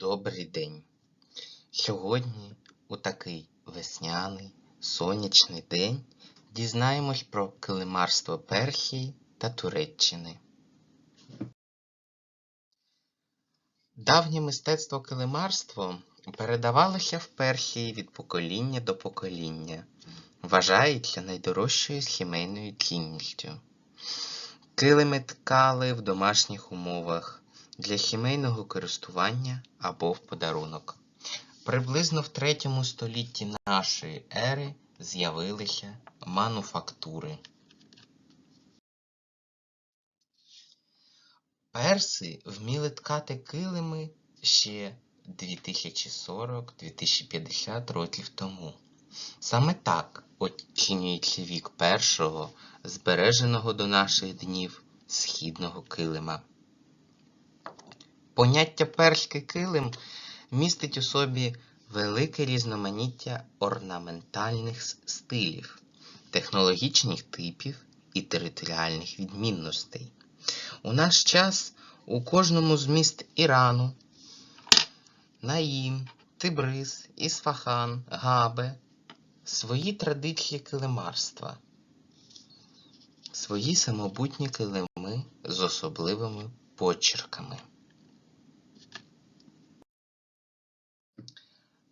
Добрий день! Сьогодні, у такий весняний, сонячний день, дізнаємось про килимарство Персії та Туреччини. Давнє мистецтво килимарство передавалося в Персії від покоління до покоління, вважається найдорожчою сімейною цінністю. Килими ткали в домашніх умовах для сімейного користування або в подарунок. Приблизно в третьому столітті нашої ери з'явилися мануфактури. Перси вміли ткати килими ще 2040-2050 років тому. Саме так оцінюється вік першого, збереженого до наших днів східного килима. Поняття перський килим містить у собі велике різноманіття орнаментальних стилів, технологічних типів і територіальних відмінностей. У наш час у кожному з міст Ірану, Наїм, Тибриз, Ісфахан, Габе свої традиції килимарства, свої самобутні килими з особливими почерками.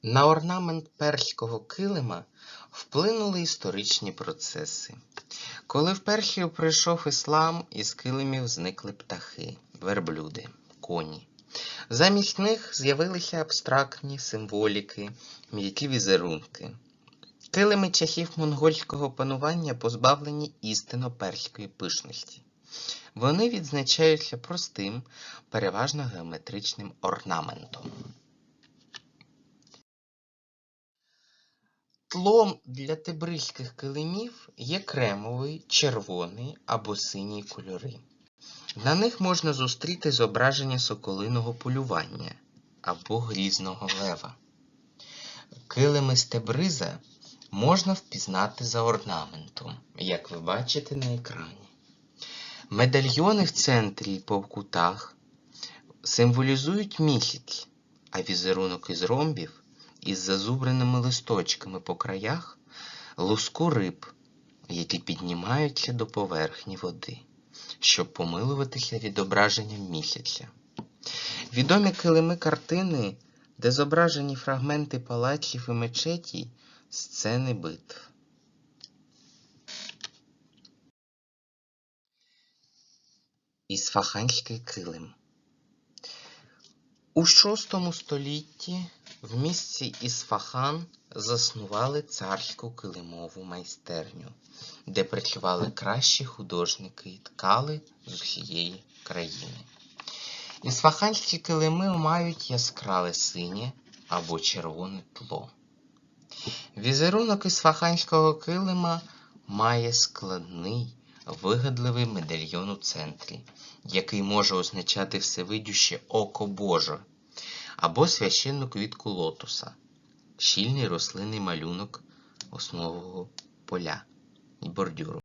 На орнамент перського килима вплинули історичні процеси. Коли в Персію прийшов іслам, із килимів зникли птахи, верблюди, коні. Замість них з'явилися абстрактні символіки, м'які візерунки. Килими часів монгольського панування позбавлені істинно перської пишності. Вони відзначаються простим, переважно геометричним орнаментом. Тлом для тибризьких килимів є кремовий, червоний або синій кольори. На них можна зустріти зображення соколиного полювання або грізного лева. Килими з Тебриза можна впізнати за орнаментом, як ви бачите на екрані. Медальйони в центрі і по кутах символізують місяць, а візерунок із ромбів із зазубреними листочками по краях луску риб, які піднімаються до поверхні води, щоб помилуватися відображенням місяця. Відомі килими картини, де зображені фрагменти палаців і мечетій, сцени битв. Ісфаханський килим У VI столітті в місті Ісфахан заснували царську килимову майстерню, де працювали кращі художники і ткали з усієї країни. Ісфаханські килими мають яскраве синє або червоне тло. Візерунок ісфаханського килима має складний, вигадливий медальйон у центрі, який може означати всевидюще око Боже або священну квітку лотоса, щільний рослинний малюнок основового поля і бордюру.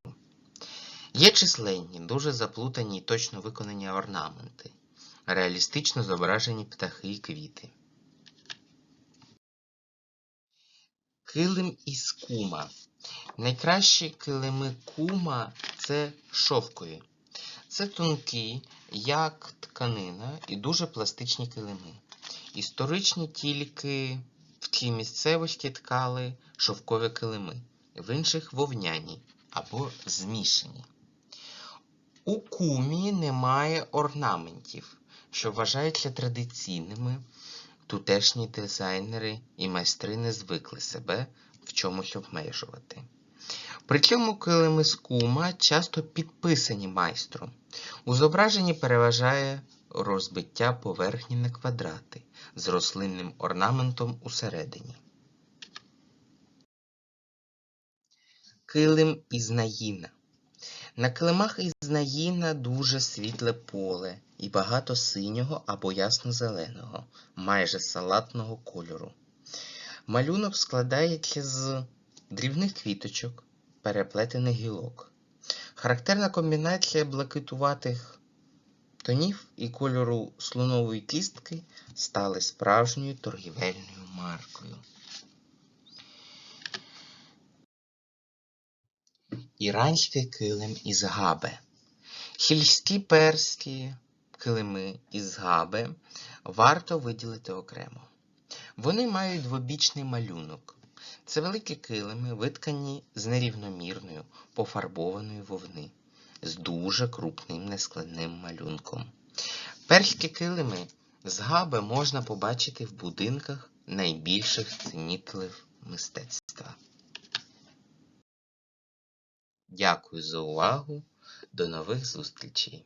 Є численні, дуже заплутані і точно виконані орнаменти, реалістично зображені птахи і квіти. Килим із кума. Найкращі килими кума це шовкові. Це тонкі, як тканина, і дуже пластичні килими. Історичні тільки в цій місцевості ткали шовкові килими, в інших вовняні або змішані. У кумі немає орнаментів, що вважаються традиційними. Тутешні дизайнери і майстри не звикли себе в чомусь обмежувати. При цьому килими з кума часто підписані майстром. У зображенні переважає розбиття поверхні на квадрати з рослинним орнаментом усередині. Килим із наїна. На килимах із наїна дуже світле поле і багато синього або ясно-зеленого, майже салатного кольору. Малюнок складається з дрібних квіточок, переплетених гілок. Характерна комбінація блакитуватих тонів і кольору слонової кістки стали справжньою торгівельною маркою. Іранський килим із габе. Хільські перські килими із габе варто виділити окремо. Вони мають двобічний малюнок. Це великі килими, виткані з нерівномірною, пофарбованої вовни, з дуже крупним нескладним малюнком. Перські килими з габи можна побачити в будинках найбільших цінітелів мистецтва. Дякую за увагу. До нових зустрічей!